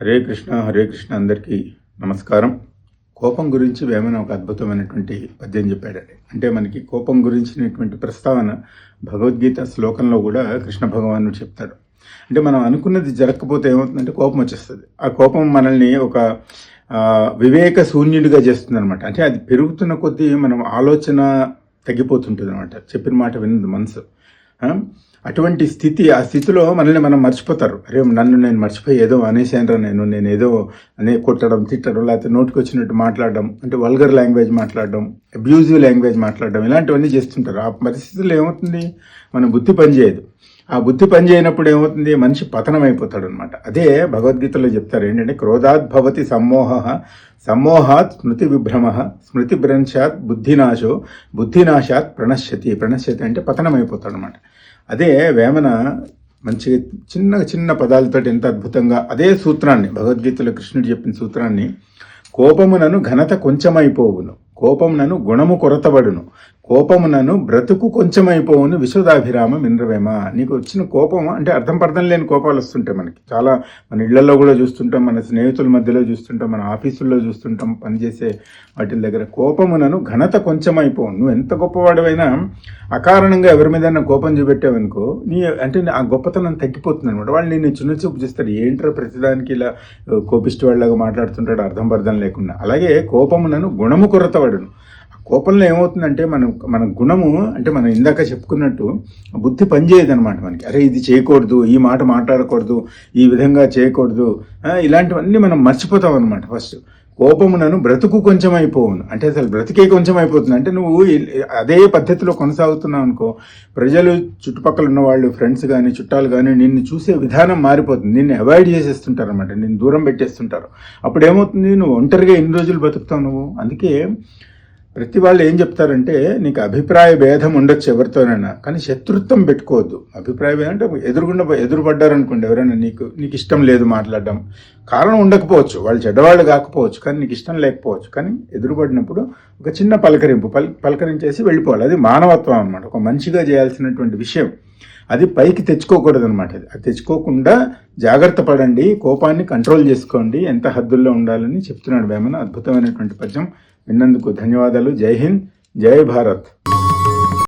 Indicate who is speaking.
Speaker 1: హరే కృష్ణ హరే కృష్ణ అందరికీ నమస్కారం. కోపం గురించి వేమన ఒక అద్భుతమైనటువంటి పద్యం చెప్పాడండి అంటే మనకి కోపం గురించినటువంటి ప్రస్తావన భగవద్గీత శ్లోకంలో కూడా కృష్ణ భగవానుడు చెప్తాడు. అంటే మనం అనుకున్నది జరగకపోతే ఏమవుతుందంటే కోపం వచ్చేస్తుంది. ఆ కోపం మనల్ని ఒక వివేక శూన్యుడిగా చేస్తుంది అనమాట అంటే అది పెరుగుతున్న కొద్దీ మనం ఆలోచన తగ్గిపోతుంటుంది అనమాట చెప్పిన మాట వినదు మనసు. అటువంటి స్థితి ఆ స్థితిలో మనల్ని మనం మర్చిపోతారు. అరే నన్ను నేను మర్చిపోయి ఏదో అనేసానరా నేను నేను ఏదో అనే కొట్టడం తిట్టడం లేకపోతే నోటికి వచ్చినట్టు మాట్లాడడం అంటే వల్గర్ లాంగ్వేజ్ మాట్లాడడం అబ్యూజివ్ లాంగ్వేజ్ మాట్లాడడం ఇలాంటివన్నీ చేస్తుంటారు. ఆ పరిస్థితుల్లో ఏమవుతుంది? మన బుద్ధి పనిచేయదు. ఆ బుద్ధి పనిచేయనప్పుడు ఏమవుతుంది? మనిషి పతనం అయిపోతాడు అనమాట అదే భగవద్గీతలో చెప్తారు. ఏంటంటే క్రోధాత్ భవతి సమ్మోహ సమ్మోహాత్ స్మృతి విభ్రమ స్మృతి భ్రంశాత్ బుద్ధినాశో బుద్ధినాశాత్ ప్రణశ్యతి. ప్రణశ్యతి అంటే పతనం అయిపోతాడు అనమాట అదే వేమన మంచి చిన్న చిన్న పదాలతో ఎంత అద్భుతంగా అదే సూత్రాన్ని భగవద్గీతలో కృష్ణుడు చెప్పిన సూత్రాన్ని కోపమునను ఘనత కొంచెమైపోవును. కోపమునను గుణము కొరతబడును. కోపమునను బ్రతుకు కొంచెమైపోవును విశ్వదాభిరామ మింద్రవేమ నీకు వచ్చిన కోపం అంటే అర్థం పర్థం లేని కోపాలు వస్తుంటాయి మనకి. చాలా మన ఇళ్ళలో కూడా చూస్తుంటాం మన స్నేహితుల మధ్యలో చూస్తుంటాం మన ఆఫీసుల్లో చూస్తుంటాం పనిచేసే వాటి దగ్గర. కోపమునను ఘనత కొంచెమైపోవు నువ్వు ఎంత గొప్పవాడవైనా అకారణంగా ఎవరి మీద కోపం చూపెట్టావనుకో నీ అంటే ఆ గొప్పతనం తగ్గిపోతుంది అనమాట వాళ్ళు నేను చిన్న చూపు చేస్తారు. ఏంట్రా ప్రతిదానికి ఇలా కోపిష్టి వాళ్ళగా మాట్లాడుతుంటాడు అర్థం పర్థం లేకుండా. అలాగే కోపమునను గుణము కొరత కొరతవాడును ఆ కోపంలో ఏమవుతుందంటే మనం మన గుణము అంటే మనం ఇందాక చెప్పుకున్నట్టు బుద్ధి పనిచేయదు అనమాట మనకి. అరే ఇది చేయకూడదు ఈ మాట మాట్లాడకూడదు ఈ విధంగా చేయకూడదు ఇలాంటివన్నీ మనం మర్చిపోతాం అనమాట ఫస్ట్. కోపమునను బ్రతుకు కొంచెం అయిపోవును అంటే అసలు బ్రతికే కొంచెం అయిపోతుంది అంటే నువ్వు అదే పద్ధతిలో కొనసాగుతున్నావు అనుకో ప్రజలు చుట్టుపక్కల ఉన్న వాళ్ళు ఫ్రెండ్స్ కానీ చుట్టాలు కానీ నిన్ను చూసే విధానం మారిపోతుంది. నిన్ను అవాయిడ్ చేసేస్తుంటారు అనమాట నిన్ను దూరం పెట్టేస్తుంటారు. అప్పుడు ఏమవుతుంది నువ్వు ఒంటరిగా ఎన్ని రోజులు బతుకుతావు నువ్వు? అందుకే ప్రతి వాళ్ళు ఏం చెప్తారంటే నీకు అభిప్రాయ భేదం ఉండొచ్చు ఎవరితోనైనా కానీ శత్రుత్వం పెట్టుకోవద్దు. అభిప్రాయ భేదం అంటే ఎదురుగుండా ఎదురుపడ్డారు అనుకోండి ఎవరైనా నీకు నీకు ఇష్టం లేదు మాట్లాడడం. కారణం ఉండకపోవచ్చు. వాళ్ళు చెడ్డవాళ్ళు కాకపోవచ్చు కానీ నీకు ఇష్టం లేకపోవచ్చు. కానీ ఎదురుపడినప్పుడు ఒక చిన్న పలకరింపు పల్ పలకరించేసి వెళ్ళిపోవాలి. అది మానవత్వం అనమాట ఒక మంచిగా చేయాల్సినటువంటి విషయం. అది పైకి తెచ్చుకోకూడదు అనమాట అది తెచ్చుకోకుండా జాగ్రత్త పడండి కోపాన్ని కంట్రోల్ చేసుకోండి ఎంత హద్దుల్లో ఉండాలని చెప్తున్నాడు వేమన. అద్భుతమైనటువంటి పద్యం. విన్నందుకు ధన్యవాదాలు. జై హింద్ జై భారత్.